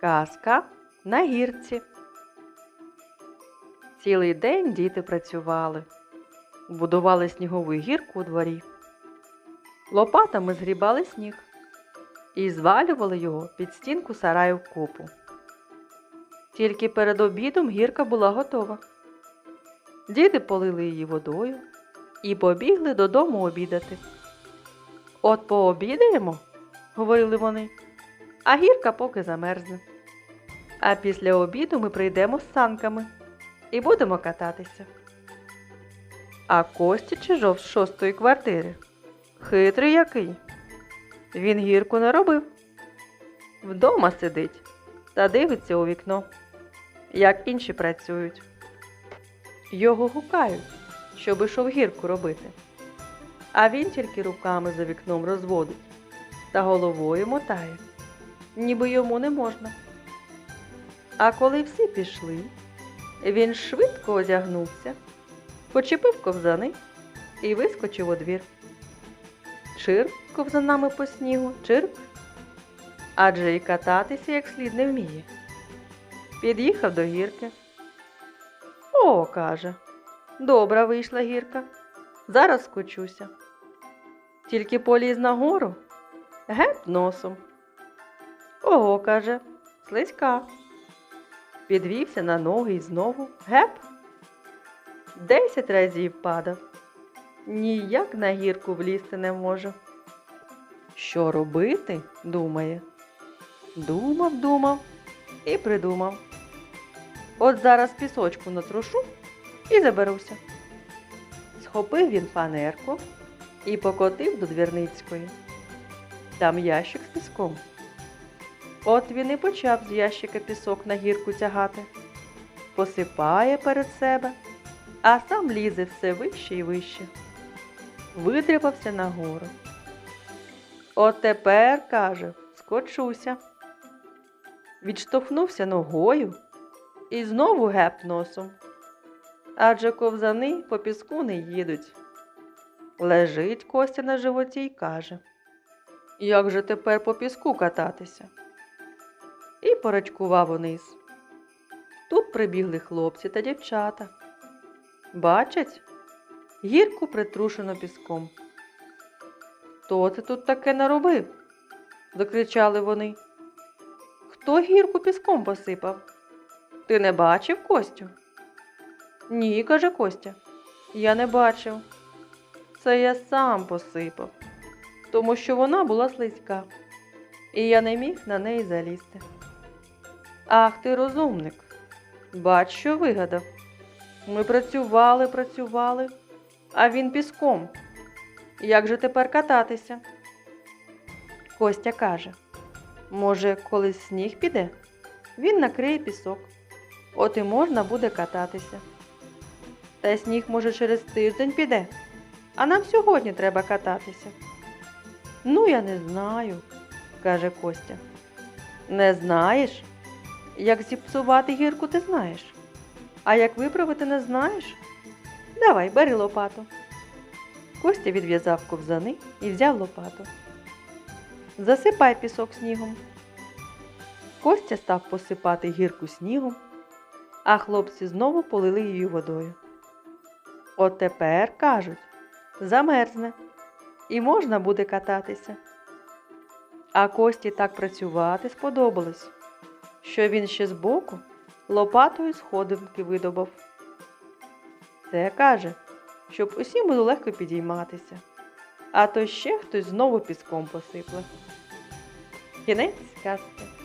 Казка на гірці. Цілий день діти працювали, будували снігову гірку у дворі. Лопатами згрібали сніг і звалювали його під стінку сараю в купу. Тільки перед обідом гірка була готова. Діти полили її водою і побігли додому обідати. От пообідаємо, говорили вони, а гірка поки замерзне. А після обіду ми прийдемо з санками і будемо кататися. А Кості Чижов з шостої квартири. Хитрий який. Він гірку не робив. Вдома сидить та дивиться у вікно, як інші працюють. Його гукають, щоб ішов гірку робити. А він тільки руками за вікном розводить та головою мотає, ніби йому не можна. А коли всі пішли, він швидко одягнувся, почепив ковзани і вискочив у двір. Чирк ковзанами по снігу, чирк, адже і кататися як слід не вміє. Під'їхав до гірки. О, каже, добра вийшла гірка. Зараз скочуся. Тільки поліз нагору, геп носом. Ого, каже, слизька. Підвівся на ноги і знову геп. Десять разів падав. Ніяк на гірку влізти не може. Що робити? думає. Думав, думав і придумав. От зараз пісочку натрушу і заберуся. Схопив він фанерку і покотив до двірницької. Там ящик з піском. От він і почав з ящика пісок на гірку тягати, посипає перед себе, а сам лізе все вище і вище. Видряпався нагору. От тепер, каже, скочуся. Відштовхнувся ногою і знову геп носом. Адже ковзани по піску не їдуть. Лежить Костя на животі й каже, як же тепер по піску кататися? Порачкував униз. Тут прибігли хлопці та дівчата. Бачать, гірку притрушено піском. Хто це тут таке наробив? закричали вони. Хто гірку піском посипав? Ти не бачив Костю? Ні, каже Костя. Я не бачив. Це я сам посипав, тому що вона була слизька, і я не міг на неї залізти. Ах ти розумник. Бач, що вигадав. Ми працювали, працювали, а він піском. Як же тепер кататися? Костя каже, може, колись сніг піде? Він накриє пісок. От і можна буде кататися. Та сніг, може, через тиждень піде, а нам сьогодні треба кататися. Ну, я не знаю, каже Костя. Не знаєш? Як зіпсувати гірку ти знаєш, а як виправити не знаєш? Давай, бери лопату. Костя відв'язав ковзани і взяв лопату. Засипай пісок снігом. Костя став посипати гірку снігом, а хлопці знову полили її водою. От тепер, кажуть, замерзне і можна буде кататися. А Кості так працювати сподобалось, що він ще збоку лопатою сходинки видобав. Це каже, щоб усім було легко підійматися, а то ще хтось знову піском посипле. Кінець сказки.